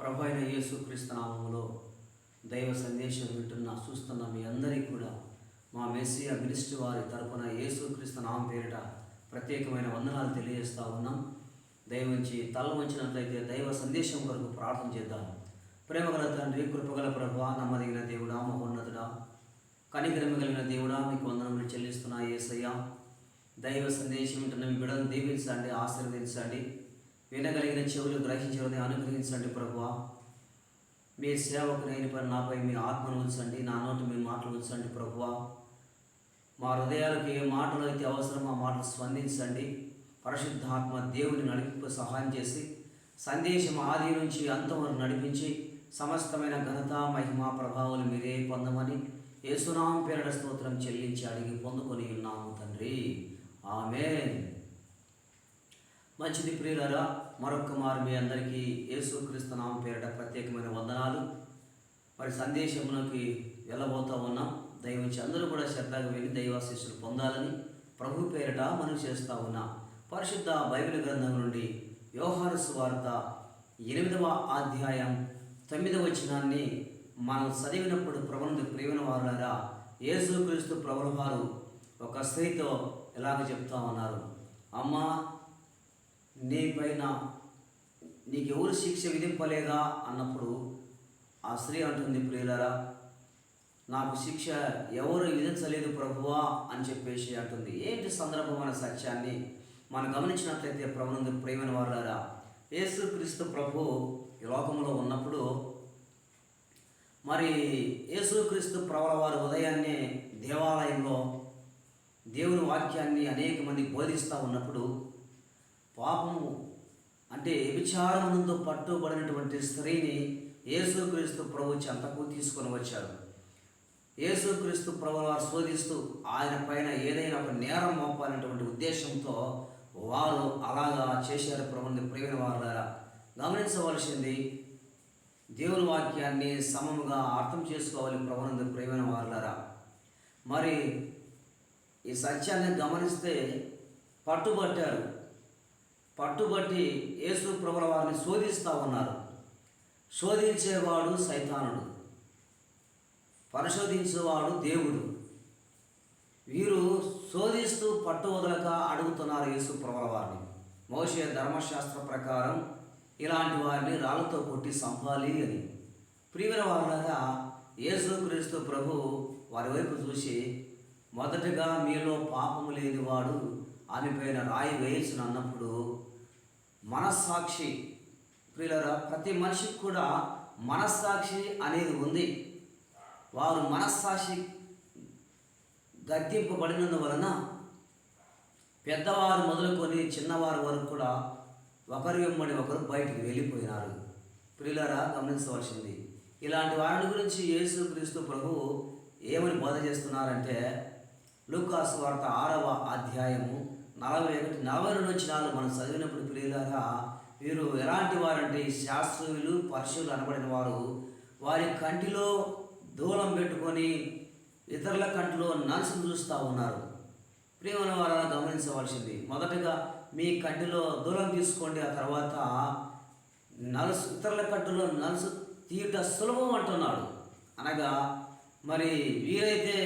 ప్రభు అయిన యేసుక్రీస్తునామంలో దైవ సందేశం వింటున్న చూస్తున్న మీ అందరికీ కూడా మా మెస్సియా మినిస్ట్రీ వారి తరపున యేసుక్రీస్తు నామం పేరిట ప్రత్యేకమైన వందనాలు తెలియజేస్తా ఉన్నాం. దయవంచి తల వంచినట్లయితే దైవ సందేశం కొరకు ప్రార్థన చేద్దాం. ప్రేమగల తండ్రి కృపగల ప్రభు నమ్మదగిన దేవుడా మహోన్నతుడా కనికరమ కలిగిన దేవుడా మీకు వందనములు చెల్లిస్తున్నా ఏసయ్యా దైవ సందేశం వింటున్న మీ బిడ్డను దీవించండి ఆశీర్వదించండి. వినగలిగిన చెవులు గ్రహించవని అనుగ్రహించండి ప్రభువా. మీ సేవకునైన పని నాపై మీ ఆత్మను ఉంచండి నా నోటి మీ మాటలు ఉంచండి ప్రభువా. మా హృదయాలకు ఏ మాటలు అయితే అవసరమో ఆ మాటలు స్పందించండి. పరిశుద్ధాత్మ దేవుని నడిపింపు సహాయం చేసి సందేశం ఆది నుంచి అంతవరకు నడిపించి సమస్తమైన ఘనత మహిమ ప్రభావాలు మీరే పొందమని యేసునామం పేరట స్తోత్రం చెల్లించి అడిగి పొందుకొని ఉన్నాము తండ్రి. ఆమె మంచిది ప్రియులరా మరొక మారు మీ అందరికీ యేసుక్రీస్తు నామం పేరిట ప్రత్యేకమైన వందనాలు. మరి సందేశంలోకి వెళ్ళబోతా ఉన్నాం. దయవించి అందరూ కూడా శ్రద్ధగా వెళ్ళి దైవాశీస్సులు పొందాలని ప్రభు పేరిట మనం చేస్తూ ఉన్నాం. పరిశుద్ధ బైబిల్ గ్రంథం నుండి వ్యవహార వార్త ఎనిమిదవ అధ్యాయం తొమ్మిదవ వచనాన్ని మనం చదివినప్పుడు ప్రభునందు ప్రియమైన వారులారా యేసుక్రీస్తు ప్రభుల వారు ఒక స్త్రీతో ఎలాగ చెప్తా ఉన్నారు. అమ్మా నీ పైన నీకెవరు శిక్ష విధింపలేదా అన్నప్పుడు ఆ స్త్రీ అంటుంది ప్రియులరా నాకు శిక్ష ఎవరు విధించలేదు ప్రభువా అని చెప్పేసి అంటుంది. ఏంటి సందర్భమైన సత్యాన్ని? మనం గమనించినట్లయితే ప్రభునందు ప్రేమైన వారులారా యేసుక్రీస్తు ప్రభు ఈ లోకంలో ఉన్నప్పుడు మరి యేసుక్రీస్తు ప్రభుల వారు ఉదయాన్నే దేవాలయంలో దేవుని వాక్యాన్ని అనేక మంది బోధిస్తూ ఉన్నప్పుడు పాపము అంటే వ్యభిచారమునందు పట్టుబడినటువంటి స్త్రీని యేసుక్రీస్తు ప్రభు చెంతకు తీసుకొని వచ్చారు యేసుక్రీస్తు ప్రభు వారు శోధిస్తూ ఆయన పైన ఏదైనా ఒక నేరం మోపాలనేటువంటి ఉద్దేశంతో వారు అలాగా చేశారు ప్రభుని ప్రేమిన వారులారా. గమనించవలసింది దేవుని వాక్యాన్ని సమముగా అర్థం చేసుకోవాలి ప్రభునందు ప్రేమైన వారులారా. మరి ఈ సత్యాన్ని గమనిస్తే పట్టుబట్టారు. పట్టుబట్టి యేసు ప్రభుల వారిని శోధిస్తూ ఉన్నారు. శోధించేవాడు సైతానుడు. పరిశోధించేవాడు దేవుడు. వీరు శోధిస్తూ పట్టు వదలక అడుగుతున్నారు యేసు ప్రభుల వారిని. మోషే ధర్మశాస్త్ర ప్రకారం ఇలాంటి వారిని రాళ్ళతో కొట్టి సంపాలి అని. ప్రియమైన వారులాగా యేసుక్రీస్తు ప్రభు వారి వైపు చూసి మొదటగా మీలో పాపము లేనివాడు ఆమె పైన రాయి వేయించిన అన్నప్పుడు మనస్సాక్షి. ప్రియులరా ప్రతి మనిషికి కూడా మనస్సాక్షి అనేది ఉంది. వారు మనస్సాక్షి గద్దింపబడినందువలన పెద్దవారు మొదలుకొని చిన్నవారి వరకు కూడా ఒకరి వెంబడి ఒకరు బయటికి వెళ్ళిపోయినారు. ప్రియులరా గమనించవలసింది ఇలాంటి వారిని గురించి యేసుక్రీస్తు ప్రభు ఏమని బోధ చేస్తున్నారంటే లూకాసు వార్త ఆరవ అధ్యాయము నలభై ఒకటి నలభై రెండు వచ్చినాలు మనం చదివినప్పుడు ప్రియులారా వీరు ఎలాంటి వారంటే ఈ పరశువులు అనబడిన వారు వారి కంటిలో దూలం పెట్టుకొని ఇతరుల కంటిలో నలుసును చూస్తూ ఉన్నారు. ప్రియమైన వారా గమనించవలసింది మొదటగా మీ కంటిలో దూరం తీసుకోండి ఆ తర్వాత నలుసు ఇతరుల కంటిలో నలుసు తీయట సులభం అంటున్నాడు. అనగా మరి వీరైతే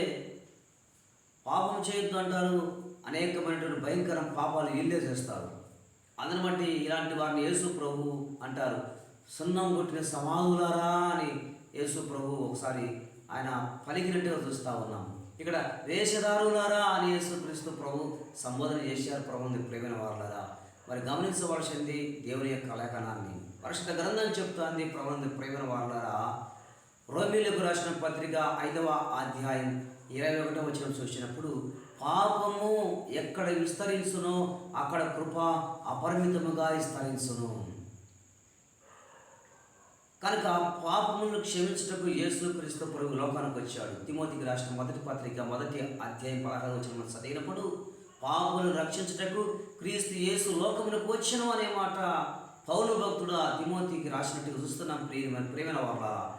పాపం చేయొద్దు అంటారు అనేకమైనటువంటి భయంకరం పాపాలు వీళ్ళే చేస్తారు. అందుని బట్టి ఇలాంటి వారిని యేసు ప్రభు అంటారు. సున్నం కొట్టిన సమాధులారా అని యేసు ప్రభు ఒకసారి ఆయన పలికినట్టుగా చూస్తూ ఉన్నాం. ఇక్కడ వేషధారులారా అని యేసు క్రీస్తు ప్రభు సంబోధన చేశారు ప్రభుని ప్రేమైన వారులారా. మరి గమనించవలసింది దేవుని యొక్క లేఖనాన్ని పరిశుద్ధ గ్రంథం చెప్తోంది ప్రభుని ప్రేమైన వారులారా. రోమిలకు రాసిన పత్రిక ఐదవ అధ్యాయం ఇరవై ఒకటో వచ్చిన చూసినప్పుడు పాపము ఎక్కడ విస్తరించునో అక్కడ కృప అపరిమితముగా విస్తరించును. కనుక పాపములను క్షమించటకు యేసు క్రీస్తు ప్రభు లోకానికి వచ్చాడు. తిమోతికి రాసిన మొదటి పత్రిక మొదటి అధ్యాయం పదహారు వచ్చిన చదివినప్పుడు పాపములను రక్షించుటకు క్రీస్తు యేసు లోకమునకు వచ్చను అనే మాట పౌలు భక్తుడు ఆ తిమోతికి రాసినట్టుగా చూస్తున్నాం. ప్రియమైన ప్రియమైన వాళ్ళ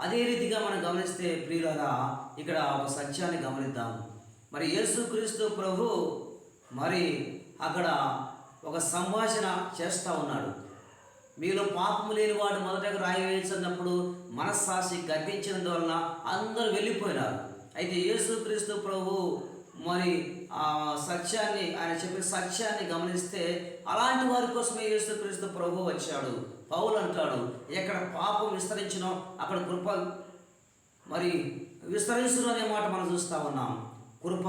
అదే రీతిగా మనం గమనిస్తే ప్రియులరా ఇక్కడ ఒక సత్యాన్ని గమనిద్దాం. మరి యేసుక్రీస్తు ప్రభు మరి అక్కడ ఒక సంభాషణ చేస్తూ ఉన్నాడు. మీలో పాపము లేని వాడు మొదటగా రాయి వేసినప్పుడు మనస్సాక్షి గర్వించినందువలన అందరూ వెళ్ళిపోయినారు. అయితే యేసుక్రీస్తు ప్రభు మరి ఆ సత్యాన్ని ఆయన చెప్పిన సత్యాన్ని గమనిస్తే అలాంటి వారి కోసమే యేసుక్రీస్తు ప్రభు వచ్చాడు. పౌలు అంటాడు ఎక్కడ పాపం విస్తరించినో అక్కడ కృప మరి విస్తరించడం అనే మాట మనం చూస్తా ఉన్నాం. కృప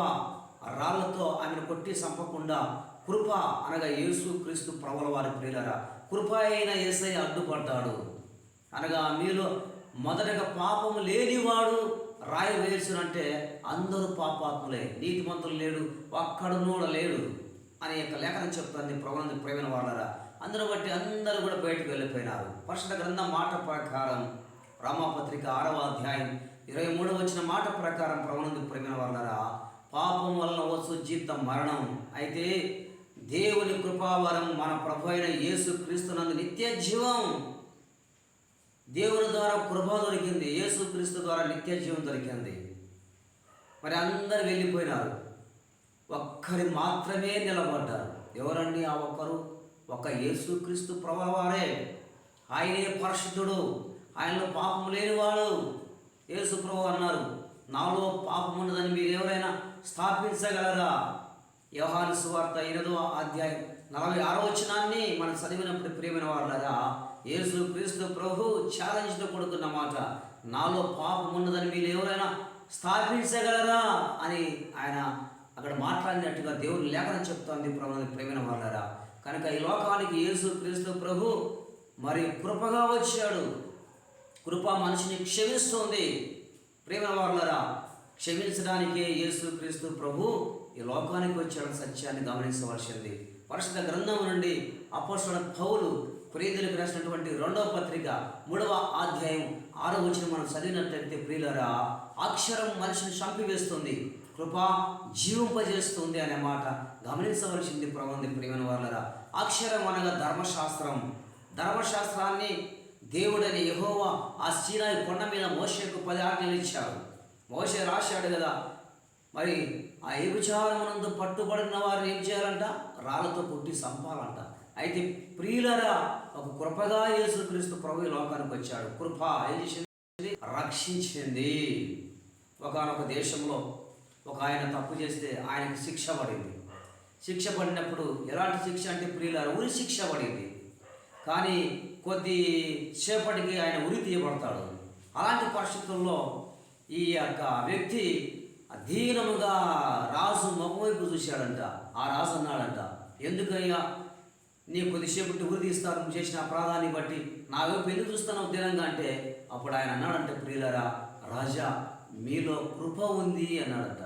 రాళ్ళతో ఆమెను కొట్టి చంపకుండా కృప అనగా యేసు క్రీస్తు ప్రవల వారి ప్రియులరా కృప అయిన ఏసై అడ్డుపడ్డాడు. అనగా మీలో మొదటగా పాపం లేనివాడు రాయి వేసినంటే అందరూ పాపాత్ములే నీతిమంతులు లేడు ఒక్కడునూ కూడా లేడు అనే యొక్క లేఖనం చెప్తుంది ప్రవణ ప్రేమైన వాళ్ళరా. అందరూ బట్టి అందరూ కూడా బయటకు వెళ్ళిపోయినారు. పరిశుద్ధ గ్రంథం మాట ప్రకారం రామాపత్రిక ఆరవ అధ్యాయం ఇరవై మూడు వచ్చిన మాట ప్రకారం ప్రవణందు ప్రేమిన వాళ్ళరా పాపం వలన వచ్చు జీవితం మరణం. అయితే దేవుని కృపావరం మన ప్రభు అయిన యేసు క్రీస్తునందు నిత్య జీవం. దేవుని ద్వారా కృప దొరికింది యేసు క్రీస్తు ద్వారా నిత్య జీవం దొరికింది. మరి అందరు వెళ్ళిపోయినారు. ఒక్కరి మాత్రమే నిలబడ్డారు. ఎవరండి ఆ ఒక్కరు? ఒక యేసుక్రీస్తు ప్రభావారే. ఆయనే పరిశుద్ధుడు. ఆయనలో పాపం లేనివాడు. యేసుప్రభు అన్నారు నాలో పాపం ఉన్నదని మీరు ఎవరైనా స్థాపించగలరా? యోహాను సువార్త ఎనిమిదో అధ్యాయం నలభై ఆరో వచనాన్ని మనం చదివినప్పుడు ప్రియమైన వాళ్ళరా యేసు క్రీస్తు ప్రభు ఛాలెంజ్తో కొడుకున్న మాట నాలో పాపం ఉన్నదని మీరు ఎవరైనా స్థాపించగలరా? అని ఆయన అక్కడ మాట్లాడినట్టుగా దేవుని లేఖనం చెప్తోంది ప్రభు ప్రేమైన వాళ్ళరా కనుక ఈ లోకానికి యేసు క్రీస్తు ప్రభు మరి కృపగా వచ్చాడు. కృప మనిషిని క్షమిస్తుంది. ప్రేమ వాళ్ళరా క్షమించడానికే యేసు క్రీస్తు ప్రభు ఈ లోకానికి వచ్చిన సత్యాన్ని గమనించవలసింది. పరిశుద్ధ గ్రంథం నుండి అపోసడ పౌలు ప్రియులకు రాసినటువంటి రెండవ పత్రిక మూడవ అధ్యాయం ఆరో వచ్చిన మనం చదివినట్లయితే ప్రియులరా అక్షరం మనిషిని చంపివేస్తుంది కృప జీవింపజేస్తుంది అనే మాట గమనించవలసింది ప్రబంధి ప్రియమైన వాళ్ళరా అక్షరం అనగా ధర్మశాస్త్రం. ధర్మశాస్త్రాన్ని దేవుడని యహోవా ఆ సీనాయి కొండ మీద మోసకు పది ఆజ్ఞలు ఇచ్చాడు. మోస రాశాడు కదా మరి ఆ వ్యభిచారమునందు పట్టుబడిన వారిని ఏం చేయాలంట? రాళ్ళతో కొట్టి సంపాలంట అయితే ప్రియులరా ఒక కృపగా యేసుక్రీస్తు ప్రభు లోకానికి వచ్చాడు. కృప ఏం చేసింది? రక్షించింది. ఒకనొక దేశంలో ఒక ఆయన తప్పు చేస్తే ఆయనకు శిక్ష పడింది. శిక్ష పడినప్పుడు ఎలాంటి శిక్ష అంటే ప్రియులారా ఉరి శిక్ష పడింది. కానీ కొద్ది సేపటికి ఆయన ఉరి తీయబడతాడు. అలాంటి పరిస్థితుల్లో ఈ యొక్క వ్యక్తి అధీనముగా రాజు ముఖం వైపు చూశాడంట. ఆ రాజు అన్నాడంట ఎందుకయ్యా? నీ కొద్దిసేపటి ఉరి తీస్తారు నువ్వు చేసిన అపరాధాన్ని బట్టి నా వైపు ఎందుకు చూస్తున్నావు దినంగా అంటే అప్పుడు ఆయన అన్నాడంటే ప్రియులరా రాజా మీలో కృప ఉంది అన్నాడట.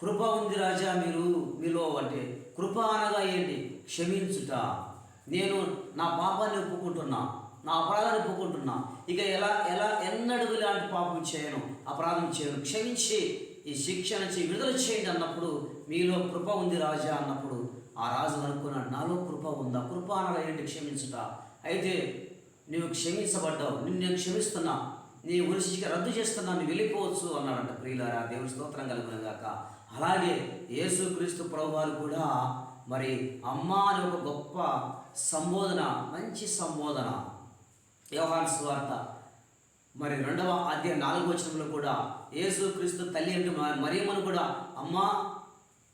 కృప ఉంది రాజా మీరు మీలో అంటే కృప అనగా ఏంటి? క్షమించుట. నేను నా పాపాన్ని ఒప్పుకుంటున్నా నా అపరాధాన్ని ఒప్పుకుంటున్నా. ఇక ఎలా ఎలా ఎన్నడూ ఇలాంటి పాపం చేయను అపరాధం చేయను. క్షమించి ఈ శిక్ష నుంచి విడుదల చేయండి అన్నప్పుడు మీలో కృప ఉంది రాజా అన్నప్పుడు. ఆ రాజు అనుకున్నాడు నాలో కృప ఉందా? కృప అనగా ఏంటి? క్షమించుట. అయితే నువ్వు క్షమించబడ్డావు నిన్ను నేను క్షమిస్తున్నా. నీ ఉరిశిక రద్దు చేస్తున్నా నువ్వు వెళ్ళిపోవచ్చు అన్నాడంట ప్రియులారా. దేవుని స్తోత్రం కలుగును గాక. అలాగే యేసుక్రీస్తు ప్రభువారు కూడా మరి అమ్మ అని ఒక గొప్ప సంబోధన మంచి సంబోధన. యోహాన్ స్వార్త. మరి రెండవ అధ్యాయ నాలుగవ వచనంలో కూడా యేసుక్రీస్తు తల్లి అంటే మరేమని కూడా అమ్మా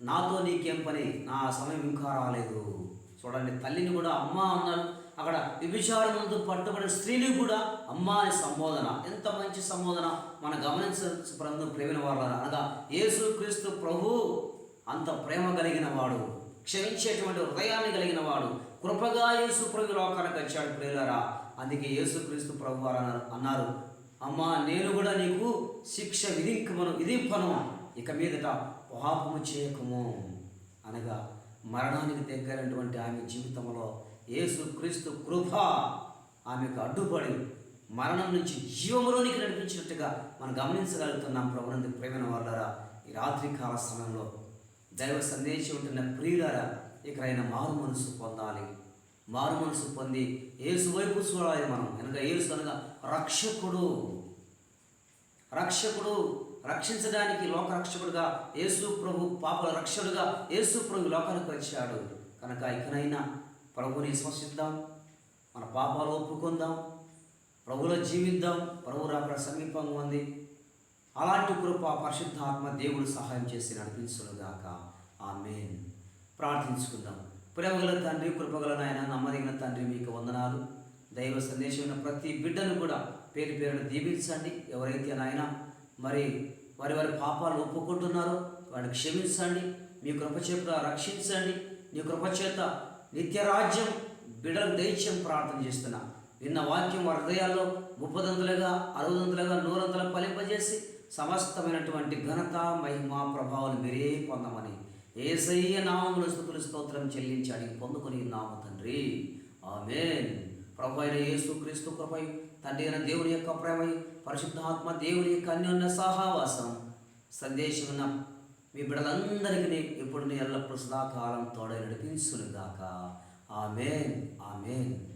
నాతో నీకేం పని? నా సమయం ఇంకా రాలేదు. చూడండి తల్లిని కూడా అమ్మ అన్నారు అక్కడ విభిచారం పట్టుబడిన స్త్రీని కూడా అమ్మ అని సంబోధన. ఎంత మంచి సంబోధన. మనం గమనించ ప్రేమ ప్రేమిన వాళ్ళ అనగా యేసు క్రీస్తు ప్రభు అంత ప్రేమ కలిగిన వాడు క్షమించేటువంటి హృదయాన్ని కలిగిన వాడు. కృపగా యేసు ప్రభు లోకానికి వచ్చాడు ప్రియులరా. అందుకే యేసు క్రీస్తు ప్రభు వారు అన్నారు అన్నారు అమ్మా నేను కూడా నీకు శిక్ష విధింకమను విధింపను. ఇక మీదట పాపము చేయకము. అనగా మరణానికి దగ్గరైనటువంటి ఆమె జీవితంలో యేసు క్రీస్తు కృప ఆమెకు అడ్డుపడి మరణం నుంచి జీవములోనికి నడిపించినట్టుగా మనం గమనించగలుగుతున్నాం ప్రభునందు ప్రేమైన వాళ్ళరా ఈ రాత్రి కాల సమయంలో దైవ సందేశం ఉంటున్న ప్రియులారా ఇకరైనా మారు మనసు పొందాలి. మారు మనసు పొంది ఏసు వైపు చూడాలి మనం. కనుక ఏసు అనగా రక్షకుడు. రక్షకుడు రక్షించడానికి లోక రక్షకుడుగా యేసు ప్రభు పాపల రక్షకుడుగా యేసు ప్రభు లోకానికి వచ్చాడు. కనుక ఇకనైనా ప్రభుని విశ్వసిద్దాం. మన పాపాలు ఒప్పుకుందాం. ప్రభులో జీవిద్దాం. ప్రభు అక్కడ సమీపంగా ఉంది. అలాంటి కృప పరిశుద్ధాత్మ దేవుడు సహాయం చేసి నడిపించునుగాక. ఆమెన్. ప్రార్థించుకుందాం. ప్రేమగల తండ్రి కృపగల నాయన నమ్మదగిన తండ్రి మీకు వందనాలు. దైవ సందేశమైన ప్రతి బిడ్డను కూడా పేరు పేరును దీవించండి. ఎవరైతే నాయన మరి వారి వారి పాపాలు ఒప్పుకుంటున్నారో వారిని క్షమించండి. మీ కృపచేత రక్షించండి. మీ కృపచేత నిత్యరాజ్యం బిడ్డలకు దైత్యం ప్రార్థన చేస్తున్నా. నిన్న వాక్యం హృదయాల్లో ముప్పదంతులుగా అరవదంతులుగా నూరంతులు ఫలింపజేసి సమస్తమైనటువంటి ఘనత మహిమ ప్రభావాలు మీరే పొందమని ఏసయ్య నామములు స్థుతులు స్తోత్రం చెల్లించి అడిగి పొందుకొని నామ తండ్రి. ఆమెన్. ప్రభు అయిన యేసు క్రీస్తు కృపై తండ్రి అయిన దేవుని యొక్క ప్రేమై పరిశుద్ధాత్మ దేవుని యొక్క అన్యోన్య సహావాసం సందేశం ఉన్న మీ బిడ్డలందరికీ ఇప్పుడు నీ ఎల్లప్పుడు సదాకాలం తోడై నడిపించునుగాక. ఆమెన్. ఆమెన్.